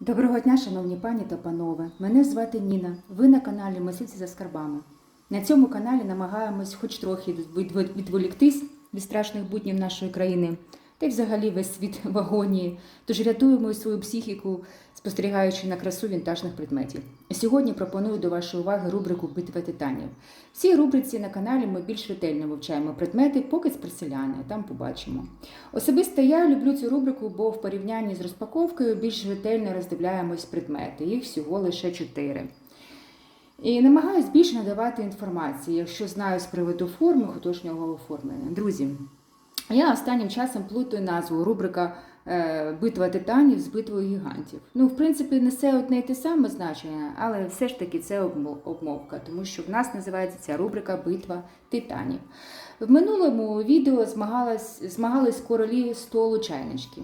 Доброго дня, шановні пані та панове. Мене звати Ніна. Ви на каналі Мисливці за скарбами. На цьому каналі намагаємось хоч трохи від- від- відволіктись від страшних буднів нашої країни та й взагалі весь світ в агонії. Тож рятуємо свою психіку, спостерігаючи на красу вінтажних предметів. Сьогодні пропоную до вашої уваги рубрику Битва титанів. В цій рубриці на каналі ми більш ретельно вивчаємо предмети, поки з перселяни, там побачимо. Особисто я люблю цю рубрику, бо в порівнянні з розпаковкою більш ретельно роздивляємось предмети. Їх всього лише чотири. І намагаюсь більше надавати інформації, якщо знаю з приводу форми художнього оформлення. Друзі, я останнім часом плутаю назву рубрика е, Битва титанів з битвою гігантів. Ну, в принципі, несе одне й те саме значення, але все ж таки це обмовка, тому що в нас називається ця рубрика Битва титанів. В минулому відео змагалась, змагались королі столу чайнички.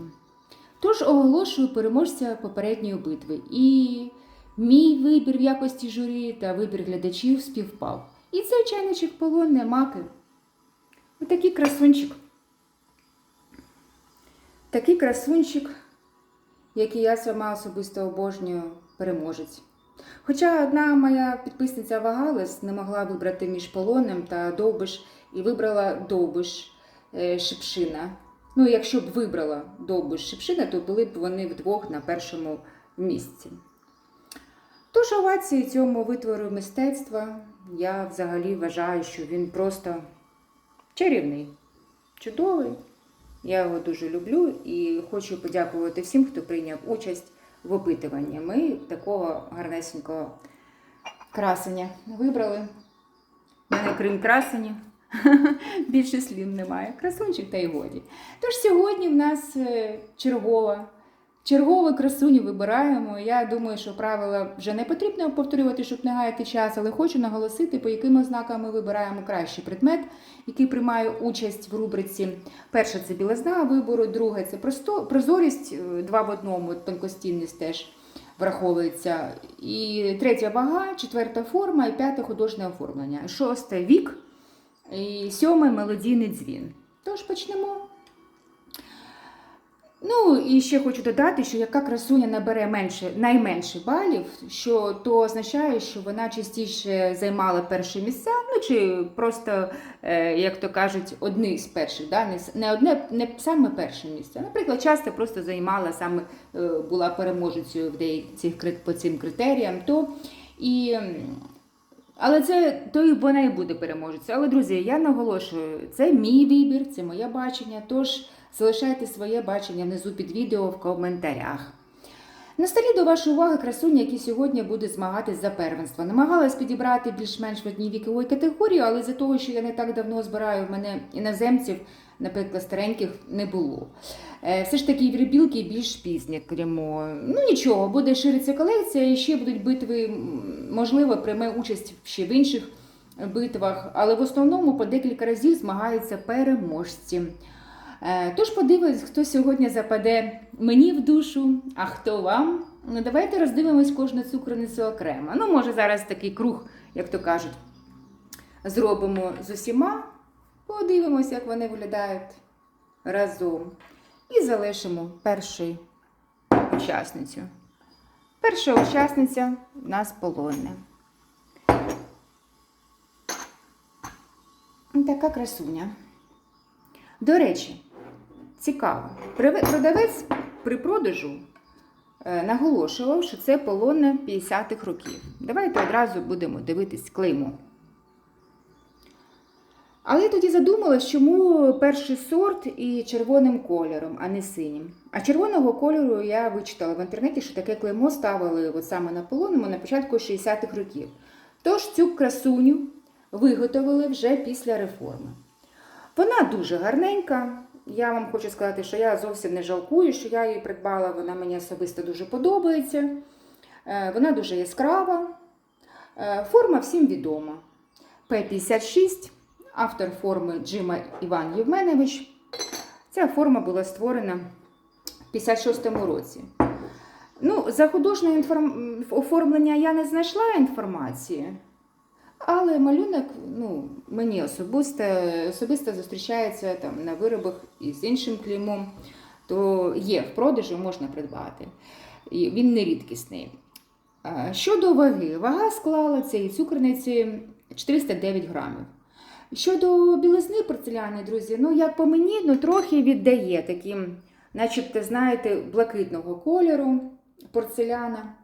Тож оголошую переможця попередньої битви. І мій вибір в якості журі та вибір глядачів співпав. І цей чайничок полонне маки. Отакий красунчик. Такий красунчик, який я сама особисто обожнюю, переможець. Хоча одна моя підписниця вагалась, не могла вибрати між полонем та довбиш і вибрала довбиш е, шипшина. Ну, якщо б вибрала довбиш шипшина, то були б вони вдвох на першому місці. Тож овації цьому витвору мистецтва я взагалі вважаю, що він просто чарівний, чудовий. Я його дуже люблю і хочу подякувати всім, хто прийняв участь в опитуванні. Ми такого гарнесенького красення вибрали. У мене крім красені. Більше слів немає. Красунчик та й годі. Тож сьогодні в нас е, чергова. Чергову красуню вибираємо. Я думаю, що правила вже не потрібно повторювати, щоб не гаяти час, але хочу наголосити, по яким ознакам ми вибираємо кращий предмет, який приймає участь в рубриці. Перша це білизна вибору, друге це просто прозорість, е, два в одному, тонкостінність теж враховується. І третя вага, четверта форма, і п'яте художнє оформлення. Шосте вік, і сьоме мелодійний дзвін. Тож почнемо. Ну і ще хочу додати, що яка красуня набере менше, найменше балів, що то означає, що вона частіше займала перші місця, ну чи просто, е, як то кажуть, одні з перших, да? не, одне, не саме перше місце. Наприклад, часто просто займала саме е, була переможецею в деяких по цим критеріям, то і. але це то і вона і буде переможецею. Але, друзі, я наголошую, це мій вибір, це моє бачення. Тож залишайте своє бачення внизу під відео в коментарях. На столі до вашої уваги красуні, які сьогодні будуть змагатись за первенство. Намагалась підібрати більш-менш в одній віковій категорії, але з-за того, що я не так давно збираю в мене іноземців, наприклад, стареньких не було. Е, Все ж таки євребілки більш пізні, кремо. Ну нічого, буде шириться колекція, і ще будуть битви, можливо, прийме участь ще в інших битвах, але в основному по декілька разів змагаються переможці. Е, Тож подивимось, хто сьогодні западе мені в душу, а хто вам. Ну, давайте роздивимось кожну цукроницю окремо. Ну, може, зараз такий круг, як то кажуть, зробимо з усіма. Подивимось, як вони виглядають разом. І залишимо першу учасницю. Перша учасниця в нас полонне. Така красуня. До речі, цікаво. Продавець при продажу е, наголошував, що це полонне 50-х років. Давайте одразу будемо дивитись клеймо. Але я тоді задумалась, чому перший сорт і червоним кольором, а не синім. А червоного кольору я вичитала в інтернеті, що таке клеймо ставили от саме на полонному на початку 60-х років. Тож цю красуню виготовили вже після реформи. Вона дуже гарненька. Я вам хочу сказати, що я зовсім не жалкую, що я її придбала. Вона мені особисто дуже подобається. Е, Вона дуже яскрава. Е, Форма всім відома. П-56, автор форми Джима Іван Євменович. Ця форма була створена в 56-му році. Ну, за художнє оформлення я не знайшла інформації. Але малюнок ну, мені особисто, особисто зустрічається там, на виробах із іншим клеймом, то є в продажу, можна придбати. і він не рідкісний. Щодо ваги, вага склала цієї цукерниці 409 грамів. Щодо білизни порцеляни, друзі, ну як по мені, ну трохи віддає таким, начебто, знаєте, блакитного кольору порцеляна.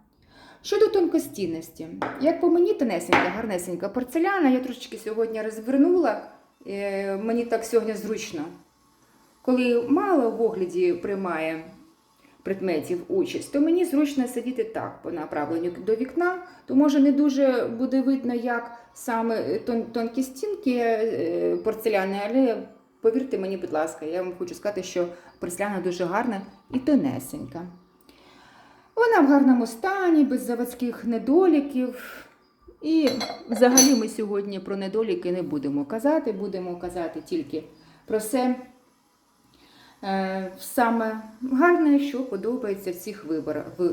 Щодо тонкостінності, як по мені, тонесенька, гарнесенька порцеляна, я трошечки сьогодні розвернула, е, мені так сьогодні зручно. Коли мало в огляді приймає предметів участь, то мені зручно сидіти так по направленню до вікна, то може не дуже буде видно, як саме тон, тонкі стінки е, порцеляни, але повірте мені, будь ласка, я вам хочу сказати, що порцеляна дуже гарна і тонесенька. Вона в гарному стані, без заводських недоліків. І взагалі ми сьогодні про недоліки не будемо казати, будемо казати тільки про все е, саме гарне, що подобається в цих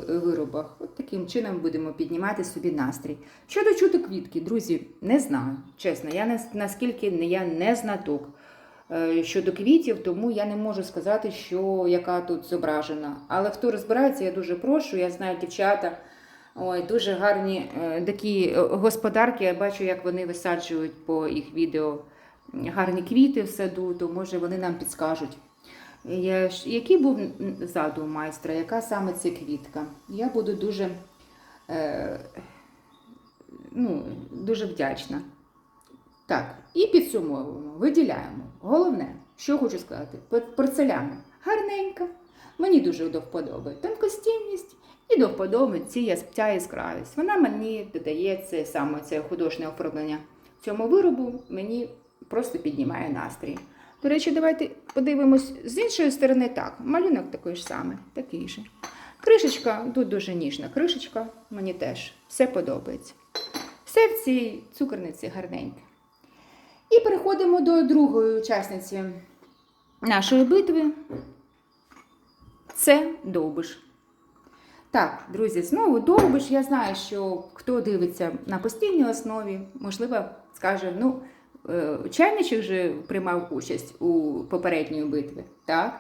виробах. От таким чином будемо піднімати собі настрій. Щодо чути квітки, друзі, не знаю. Чесно, я наскільки я не знаток щодо квітів, тому я не можу сказати, що яка тут зображена. Але хто розбирається, я дуже прошу. Я знаю дівчата. Ой, дуже гарні е, такі е, господарки. Я бачу, як вони висаджують по їх відео гарні квіти в саду, то може вони нам підскажуть. Я, який був задум майстра, яка саме це квітка? Я буду дуже, е, ну, дуже вдячна. Так, і підсумовуємо, виділяємо. Головне, що хочу сказати, порцеляна гарненька. Мені дуже до вподоби тонкостінність і до вподоби ця яскравість. Вона мені додає це саме це художнє оформлення цьому виробу, мені просто піднімає настрій. До речі, давайте подивимось з іншої сторони так. Малюнок такий ж самий, такий же. Кришечка, тут дуже ніжна кришечка, мені теж все подобається. Все в цій цукерниці гарненьке. І переходимо до другої учасниці нашої битви. Це довбиш. Так, друзі, знову довбиш. Я знаю, що хто дивиться на постійній основі, можливо, скаже, ну, е, чайничок же приймав участь у попередньої битві. Так,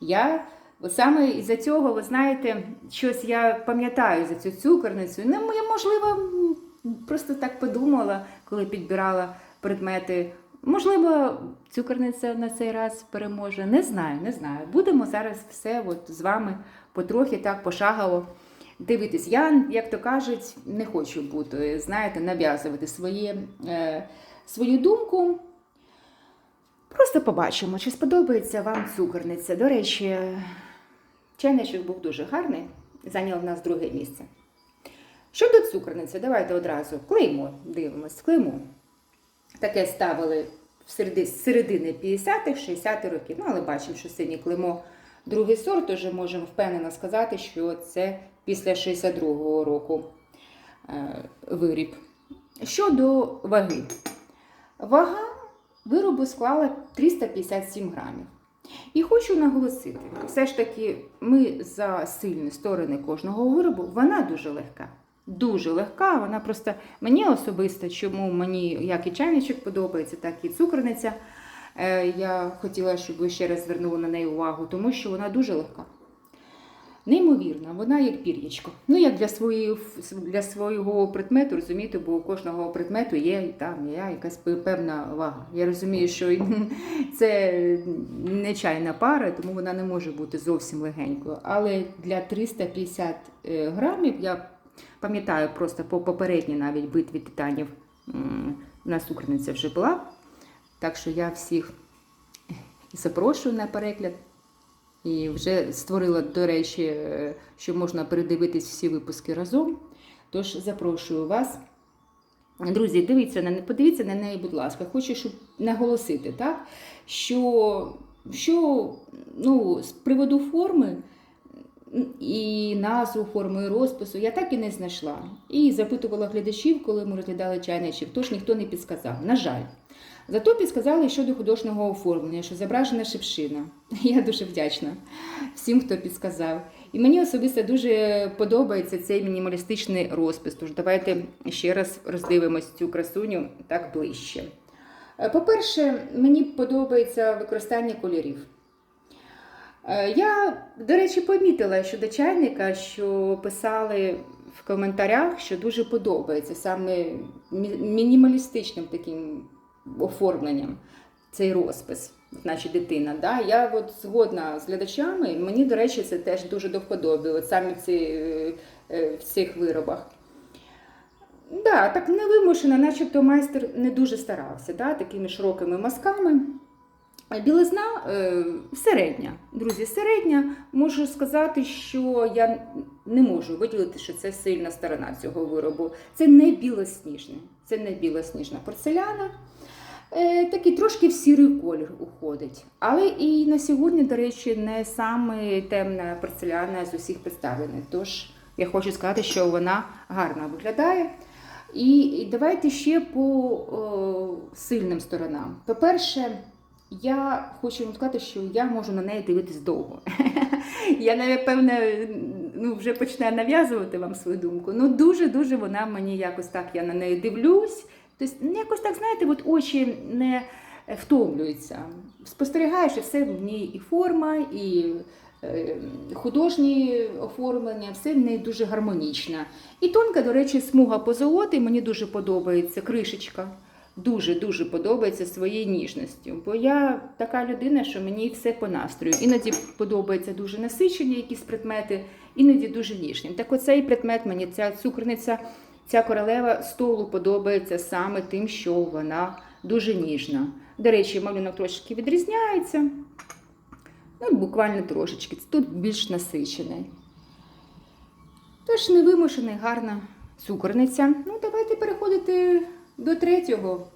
я саме із-за цього, ви знаєте, щось я пам'ятаю за цю цукерницю. Ну, я, можливо, просто так подумала, коли підбирала предмети. Можливо, цукерниця на цей раз переможе. Не знаю, не знаю. Будемо зараз все от з вами потрохи так пошагово дивитись. Я, як то кажуть, не хочу бути, знаєте, нав'язувати своє, е, свою думку. Просто побачимо, чи сподобається вам цукерниця. До речі, чайничок був дуже гарний, зайняв в нас друге місце. Щодо цукерниці, давайте одразу клеймо дивимось, клеймо. Таке ставили з середини 50-х, 60-х років. Ну, але бачимо, що синє клеймо другий сорт, тож можемо впевнено сказати, що це після 62-го року е, виріб. Щодо ваги. Вага виробу склала 357 грамів. І хочу наголосити, все ж таки, ми за сильні сторони кожного виробу, вона дуже легка. Дуже легка, вона просто мені особисто, чому мені як і чайничок подобається, так і цукерниця. Е, Я хотіла, щоб ви ще раз звернули на неї увагу, тому що вона дуже легка. Неймовірна, вона як пір'ячко. Ну, як для, своєї, для свого предмету, розумієте, бо у кожного предмету є там є якась певна вага. Я розумію, що це не чайна пара, тому вона не може бути зовсім легенькою. Але для 350 е, грамів я пам'ятаю просто по попередній навіть битві титанів у нас вже була. Так що я всіх запрошую на перегляд. І вже створила, до речі, е, що можна передивитись всі випуски разом. Тож запрошую вас. Друзі, дивіться на подивіться на неї, будь ласка. Хочу, щоб наголосити, так, що, що ну, з приводу форми і назву форми і розпису я так і не знайшла. І запитувала глядачів, коли ми розглядали чайничок, тож ніхто не підсказав. На жаль. Зато підсказали щодо художнього оформлення, що зображена шипшина. Я дуже вдячна всім, хто підсказав. І мені особисто дуже подобається цей мінімалістичний розпис. Тож давайте ще раз роздивимось цю красуню так ближче. Е, По-перше, мені подобається використання кольорів. Е, Я, до речі, помітила щодо чайника, що писали в коментарях, що дуже подобається саме мінімалістичним таким оформленням цей розпис, значить дитина. Да? Я от згодна з глядачами, мені, до речі, це теж дуже до вподоби, от саме ці, е, в цих виробах. Да, так невимушено, начебто майстер не дуже старався, да, такими широкими мазками. Білизна е, середня. Друзі, середня. Можу сказати, що я не можу виділити, що це сильна сторона цього виробу. Це не білосніжне, це не білосніжна порцеляна. Е, такий трошки в сірий колір уходить. Але і на сьогодні, до речі, не саме темна порцеляна з усіх представлених. Тож я хочу сказати, що вона гарно виглядає. І давайте ще по о, сильним сторонам. По-перше, я хочу вам сказати, що я можу на неї дивитись довго. Я навіть певне ну, вже починаю нав'язувати вам свою думку. Ну дуже-дуже вона мені якось так я на неї дивлюсь. Тобто, ну, якось так, знаєте, от очі не втомлюються. Спостерігаєш, і все в ній і форма, і е, художні оформлення, все в неї дуже гармонічно. І тонка, до речі, смуга позолоти, мені дуже подобається, кришечка. Дуже-дуже подобається своєю ніжністю. Бо я така людина, що мені все по настрою. Іноді подобаються дуже насичені якісь предмети, іноді дуже ніжні. Так оцей предмет мені, ця цукерниця, ця королева столу подобається саме тим, що вона дуже ніжна. До речі, малюнок трошки відрізняється. Ну, буквально трошечки. Тут більш насичений. Тож невимушений, гарна цукорниця. Ну, давайте переходити до третього.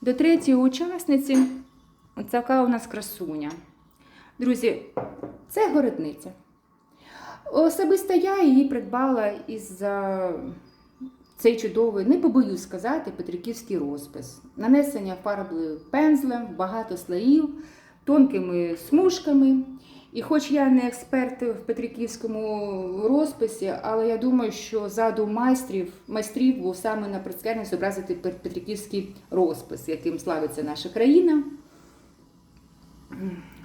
До третьої учасниці. Така у нас красуня. Друзі, це городниця. Особисто я її придбала із цей чудовий, не побоюсь сказати, петриківський розпис. Нанесення фарби пензлем, багато слоїв, тонкими смужками. І хоч я не експерт в петриківському розписі, але я думаю, що задум майстрів, майстрів був саме на прицельно зобразити петриківський розпис, яким славиться наша країна.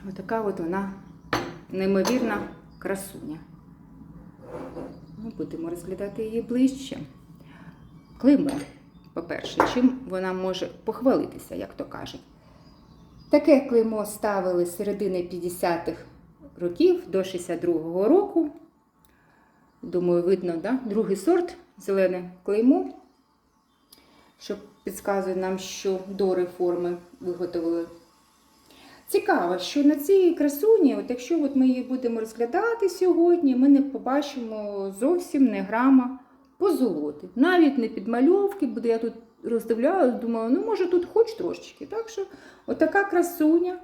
Отака от вона неймовірна красуня. Ми будемо розглядати її ближче. Клеймо, по-перше, чим вона може похвалитися, як то кажуть. Таке клеймо ставили з середини 50-х років до 62-го року. Думаю, видно, да? другий сорт зелене клеймо, що підказує нам, що до реформи виготовили. Цікаво, що на цій красуні, от якщо от ми її будемо розглядати сьогодні, ми не побачимо зовсім не грама позолоти. Навіть не підмальовки, бо я тут роздивляюсь, думаю, ну може тут хоч трошечки. Так що отака красуня.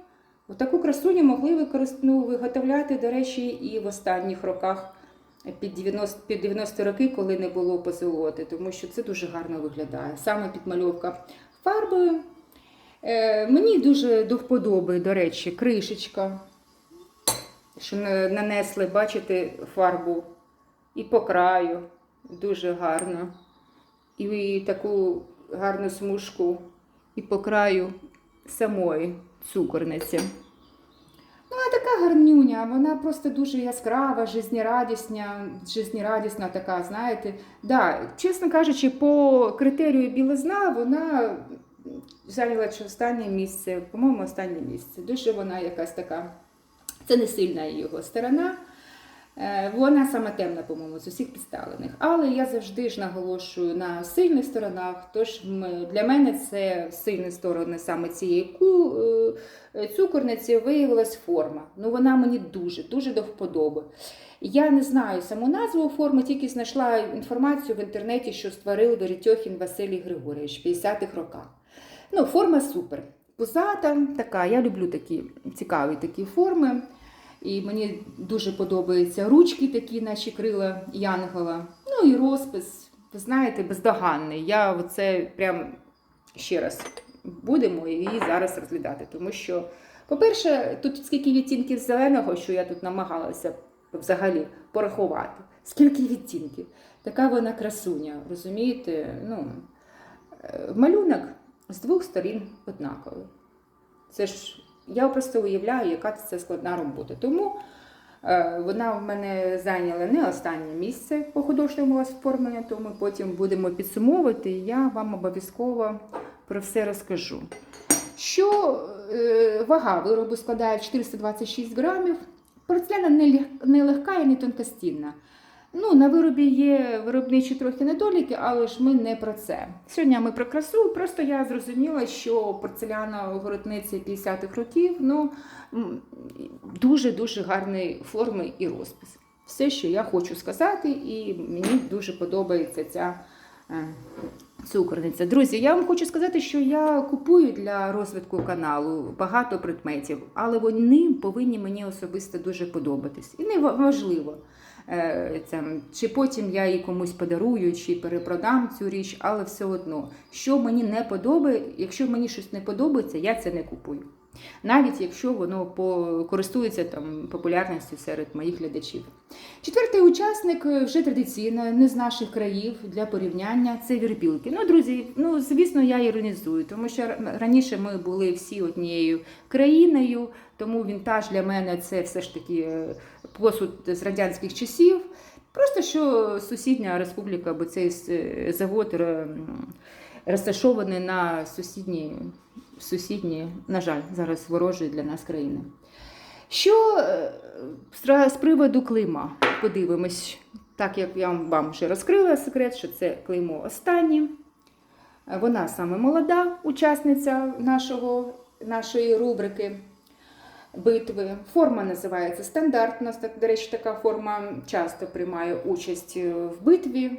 Отаку красуню могли ну, виготовляти, до речі, і в останніх роках під 90, під 90 роки, коли не було позолоти, тому що це дуже гарно виглядає. Саме підмальовка фарбою. Е, мені дуже до вподоби, до речі, кришечка, що нанесли, бачите, фарбу і по краю. Дуже гарно. І таку гарну смужку і по краю самої цукорниці. Ну, а така гарнюня, вона просто дуже яскрава, жизнерадісна, жизнерадісна така, знаєте. Да, чесно кажучи, по критерію білизна вона зайняла останнє місце, по-моєму, останнє місце. Дуже вона якась така. Це не сильна його сторона. Е, Вона саме темна, по-моєму, з усіх підставлених. Але я завжди ж наголошую на сильних сторонах. Тож для мене це сильні сторони саме цієї е, цукорниці виявилась форма. Ну вона мені дуже, дуже до вподоби. Я не знаю саму назву форми, тільки знайшла інформацію в інтернеті, що створив Веретьохін Василій Григорович в 50-х роках. Ну, форма супер. Пузата така, я люблю такі цікаві такі форми. І мені дуже подобаються ручки такі, наші крила Янгола. Ну і розпис, ви знаєте, бездоганний. Я оце прям ще раз будемо її зараз розглядати. Тому що, по-перше, тут скільки відтінків зеленого, що я тут намагалася взагалі порахувати. Скільки відтінків? Така вона красуня, розумієте? Ну, е, малюнок з двох сторін однаковий. Це ж я просто уявляю, яка це складна робота. Тому е, вона в мене зайняла не останнє місце по художньому оформленню, то ми потім будемо підсумовувати, і я вам обов'язково про все розкажу. Що е, вага виробу складає 426 грамів. Порцеляна не, лег- не легка і не тонкостінна. Ну, на виробі є виробничі трохи недоліки, але ж ми не про це. Сьогодні ми про красу. Просто я зрозуміла, що порцеляна городниці 50-х років ну, дуже-дуже гарної форми і розпис. Все, що я хочу сказати, і мені дуже подобається ця е, цукорниця. Друзі, я вам хочу сказати, що я купую для розвитку каналу багато предметів, але вони повинні мені особисто дуже подобатись. І не важливо. Е, Це, чи потім я її комусь подарую, чи перепродам цю річ, але все одно, що мені не подобає, якщо мені щось не подобається, я це не купую. Навіть якщо воно користується там популярністю серед моїх глядачів. Четвертий учасник е, вже традиційно не з наших країв для порівняння це вірпілки. Ну, друзі, ну звісно, я іронізую, тому що раніше ми були всі однією країною, тому вінтаж для мене це все ж таки е, посуд з радянських часів. Просто що сусідня республіка, бо цей завод розташований на сусідній, сусідній, на жаль, зараз ворожої для нас країни. Що е, з- приводу клима? Подивимось, так як я вам вже розкрила секрет, що це клеймо останнє. Е, Вона саме молода учасниця нашого, нашої рубрики битви. Форма називається стандарт. У нас, до речі, така форма часто приймає участь е, в битві.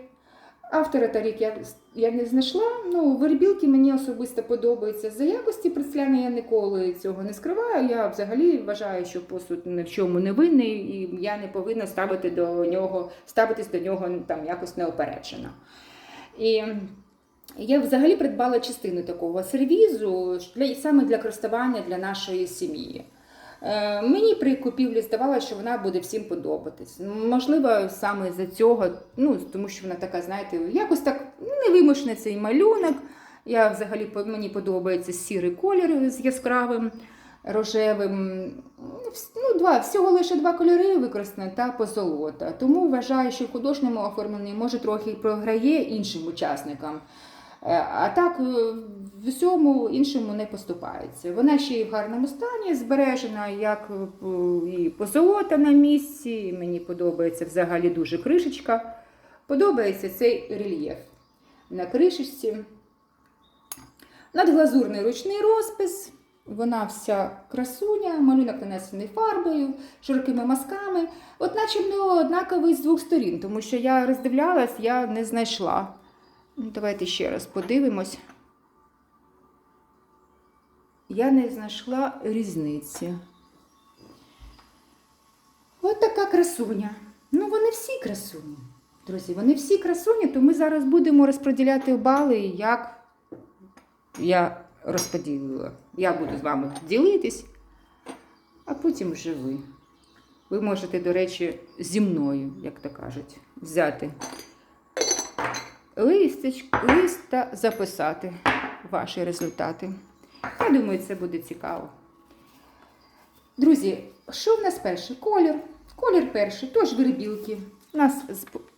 Автора та рік я, я не знайшла. Ну, вербілки мені особисто подобаються. За якості представляння я ніколи цього не скриваю. Я взагалі вважаю, що посуд ні в чому не винний, і я не повинна ставити до нього, ставитись до нього там якось неопереджено. І я взагалі придбала частину такого сервізу для, саме для користування для нашої сім'ї. Е, Мені при купівлі здавалося, що вона буде всім подобатись. Можливо, саме за цього, ну тому що вона така, знаєте, якось так невимушений цей малюнок. Я взагалі мені подобається сірий колір з яскравим рожевим. Ну, Ну, два, всього лише два кольори використано та позолота. Тому вважаю, що в художньому оформленні може трохи програє іншим учасникам. Е, А так е, в усьому іншому не поступається. Вона ще й в гарному стані, збережена, як е, і позолота на місці. Мені подобається взагалі дуже кришечка. Подобається цей рельєф на кришечці. Надглазурний ручний розпис. Вона вся красуня, малюнок нанесений фарбою, широкими мазками. От начебто однаковий з двох сторін, тому що я роздивлялась, я не знайшла. Ну, Давайте ще раз подивимось. Я не знайшла різниці. От така красуня. Ну, вони всі красуні. Друзі, вони всі красуні, то ми зараз будемо розподіляти бали, як я розподілила. Я буду з вами ділитись, а потім вже ви. Ви можете, до речі, зі мною, як то кажуть, взяти листич, лист та записати ваші результати. Я думаю, це буде цікаво. Друзі, що в нас перше? Колір. Колір перший, тож вербілки. Нас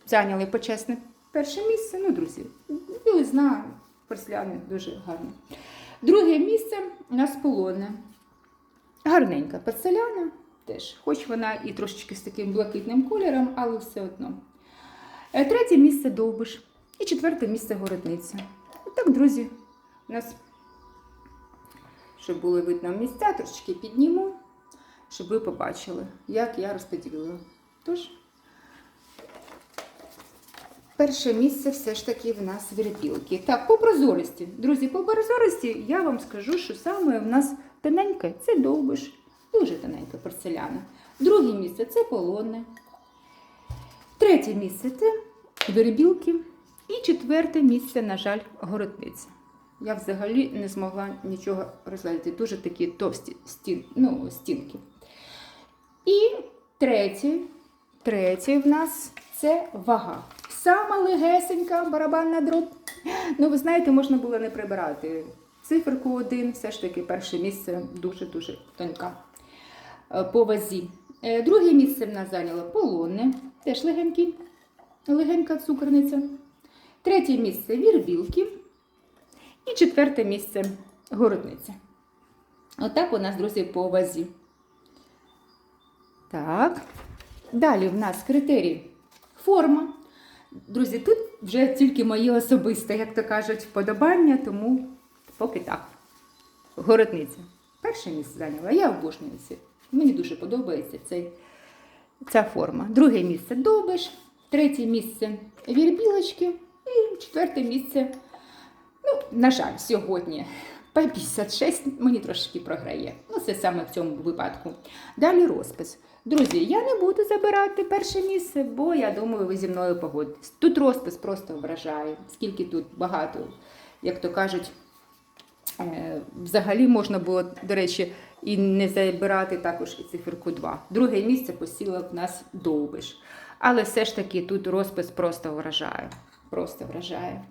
зайняли почесне перше місце. Ну, друзі, білизна порцеляни дуже гарно. Друге місце у нас полонне. Гарненька порцеляна, теж, хоч вона і трошечки з таким блакитним кольором, але все одно. Е, Третє місце довбиш. І четверте місце городниця. Так, друзі, у нас, щоб було видно місця, трошечки підніму, щоб ви побачили, як я розподілила. Тож, перше місце все ж таки в нас вірпілки. Так, по прозорості. Друзі, по прозорості я вам скажу, що саме в нас тоненьке це довбиш, дуже тоненька порцеляна. Друге місце це полонне. Третє місце це вербілки. І четверте місце, на жаль, городниця. Я взагалі не змогла нічого розглядати. Дуже такі товсті стін, ну, стінки. І третє, третє в нас це вага. Сама легесенька барабанна дроб. Ну, ви знаєте, можна було не прибирати циферку 1, все ж таки перше місце дуже-дуже тонька е, по вазі. Е, Друге місце в нас зайняло полонне, теж легенький, легенька цукерниця. Третє місце вірбілки. І четверте місце городниця. Отак у нас, друзі, по вазі. Так. Далі в нас критерій форма. Друзі, тут вже тільки моє особисте, як то кажуть, вподобання, тому поки так. Городниця. Перше місце зайняла. Я обожнюю це. Мені дуже подобається цей, ця форма. Друге місце довбиш, третє місце вірбілочки і четверте місце, ну, на жаль, сьогодні. По 56 мені трошки програє. Ну, це саме в цьому випадку. Далі розпис. Друзі, я не буду забирати перше місце, бо я думаю, ви зі мною погодитесь. Тут розпис просто вражає, скільки тут багато, як то кажуть, е, взагалі можна було, до речі, і не забирати також і циферку 2. Друге місце посіла в нас довбиш. Але все ж таки тут розпис просто вражає. Просто вражає.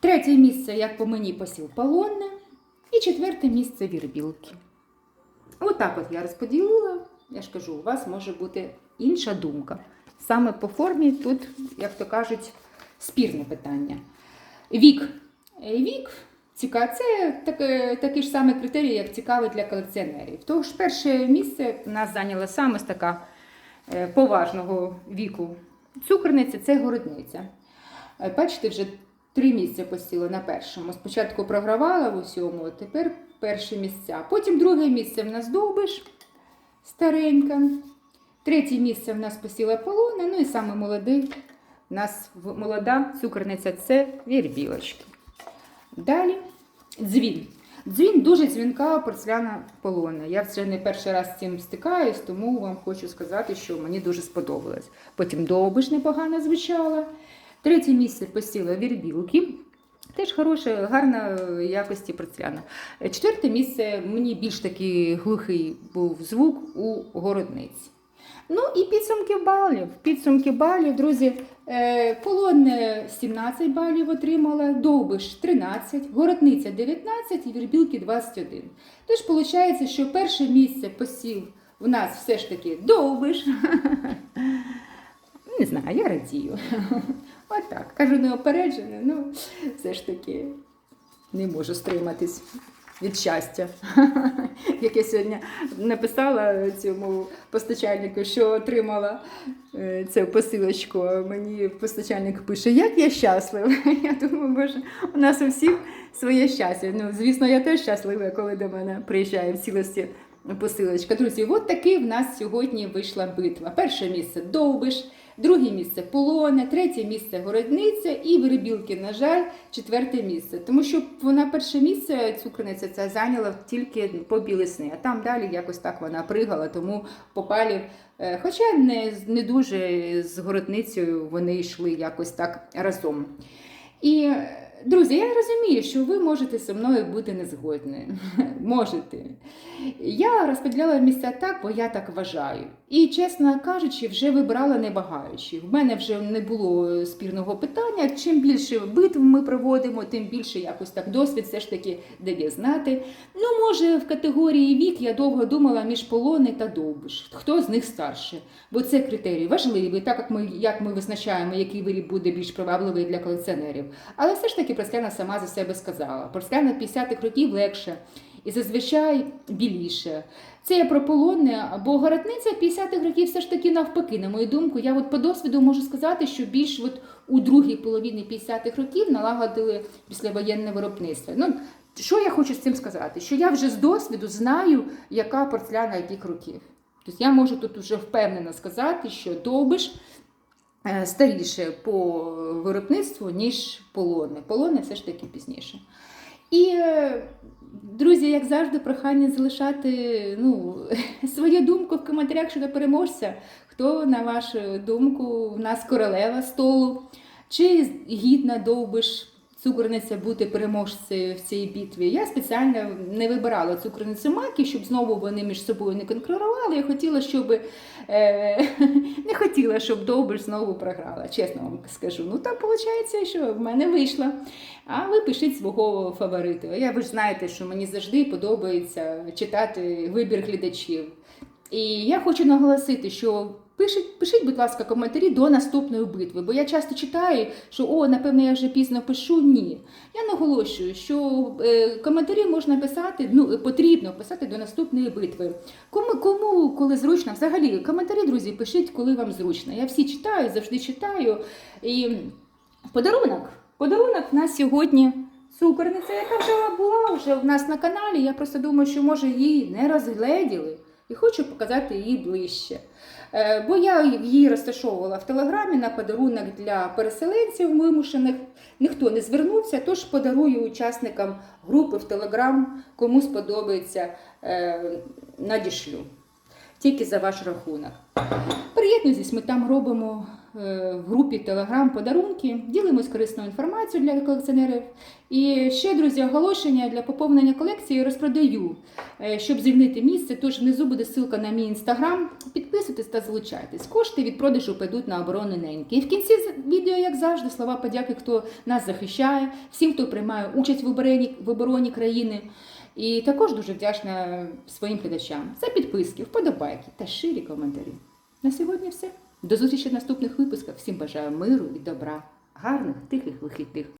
Третє місце, як по мені, посів полонне. І четверте місце вірбілки. Отак от я розподілила. Я ж кажу, у вас може бути інша думка. Саме по формі тут, як то кажуть, спірне питання. Вік. Е, Вік цікавий. Це таке, такий ж самий критерій, як цікавий для колекціонерів. Тож перше місце нас зайняла саме з така е, поважного віку цукерниця це городниця. Е, Бачите, вже три місця посіла на першому. Спочатку програвала в усьому, тепер перші місця. Потім друге місце в нас довбиш старенька. Третє місце в нас посіла полона. Ну і саме молодий у нас молода цукерниця це вірбілочки. Далі дзвін. Дзвін дуже дзвінка порцеляна полона. Я вже не перший раз з цим стикаюсь, тому вам хочу сказати, що мені дуже сподобалось. Потім довбиш непогано звучала. Третє місце посіла вірбілки. Теж хороша, гарна е, якості порцеляна. Е, Четверте місце мені більш такий глухий був звук у городниці. Ну і підсумки балів. Підсумки балів, друзі, е, полонне 17 балів отримала, довбиш 13, городниця 19 і вірбілки 21. Тож виходить, що перше місце посів в нас все ж таки довбиш. Не знаю, я радію. Отак. Кажу неопереджене, ну все ж таки не можу стриматись від щастя. Як я сьогодні написала цьому постачальнику, що отримала е, цю посилочку, мені постачальник пише, як я щаслива. Я думаю, боже, у нас у всіх своє щастя. Ну, звісно, я теж щаслива, коли до мене приїжджає в цілості посилочка. Друзі, от такий в нас сьогодні вийшла битва. Перше місце довбиш. Друге місце полоне, третє місце городниця і вирібілки, на жаль, четверте місце. Тому що вона перше місце цукрниця ця зайняла тільки по білисни, а там далі якось так вона пригала, тому попалів. е, Хоча не, не дуже з городницею вони йшли якось так разом. І, друзі, я розумію, що ви можете зі мною бути не згодні. Можете. Я розподіляла місця так, бо я так вважаю. І, чесно кажучи, вже вибирала не багаючи. В мене вже не було спірного питання. Чим більше битв ми проводимо, тим більше якось так досвід все ж таки дає знати. Ну, може, в категорії вік я довго думала між полони та довбиш. Хто з них старше? Бо це критерій важливий, так як ми, як ми визначаємо, який виріб буде більш привабливий для колекціонерів. Але все ж таки Проскляна сама за себе сказала. Проскляна 50-х років легше і зазвичай біліше. Це я про полонне, бо городниця 50-х років все ж таки навпаки, на мою думку. Я от по досвіду можу сказати, що більш от у другій половині 50-х років налагодили післявоєнне виробництво. Ну, що я хочу з цим сказати? Що я вже з досвіду знаю, яка порцеляна яких років. Тобто я можу тут вже впевнено сказати, що довбиш старіше по виробництву, ніж полони. Полони все ж таки пізніше. І, е, друзі, як завжди, прохання залишати ну, свою думку в коментарях щодо переможця. Хто, на вашу думку, в нас королева столу, чи гідна довбиш цукорниця бути переможцею в цій битві. Я спеціально не вибирала цукорницю маки, щоб знову вони між собою не конкурували. Я хотіла, щоб е, не хотіла, щоб Довбиш знову програла. Чесно вам скажу. Ну там виходить, що в мене вийшло. А ви пишіть свого фавориту. Я ви ж знаєте, що мені завжди подобається читати вибір глядачів. І я хочу наголосити, що пишіть, пишіть, будь ласка, коментарі до наступної битви, бо я часто читаю, що о, напевно, я вже пізно пишу. Ні. Я наголошую, що е, коментарі можна писати, ну потрібно писати до наступної битви. Кому, кому коли зручно, взагалі коментарі, друзі, пишіть, коли вам зручно. Я всі читаю, завжди читаю. І подарунок. Подарунок в нас сьогодні цукорниця, яка вже була вже в нас на каналі. Я просто думаю, що може її не розгледіли і хочу показати її ближче. Е, Бо я її розташовувала в телеграмі на подарунок для переселенців вимушених. Ніхто не звернувся, тож подарую учасникам групи в телеграм, кому сподобається, е, надішлю. Тільки за ваш рахунок. Приєднуйтесь, ми там робимо е, в групі Telegram подарунки, ділимось корисною інформацією для колекціонерів. І ще, друзі, оголошення для поповнення колекції розпродаю, е, щоб звільнити місце. Тож внизу буде ссылка на мій інстаграм. Підписуйтесь та залучайтесь. Кошти від продажу підуть на оборону неньки. І в кінці відео, як завжди, слова подяки, хто нас захищає, всім, хто приймає участь в обороні, в обороні країни. І також дуже вдячна своїм глядачам за підписки, вподобайки та ширі коментарі. На сьогодні все. До зустрічі в наступних випусках. Всім бажаю миру і добра, гарних, тихих вихідних.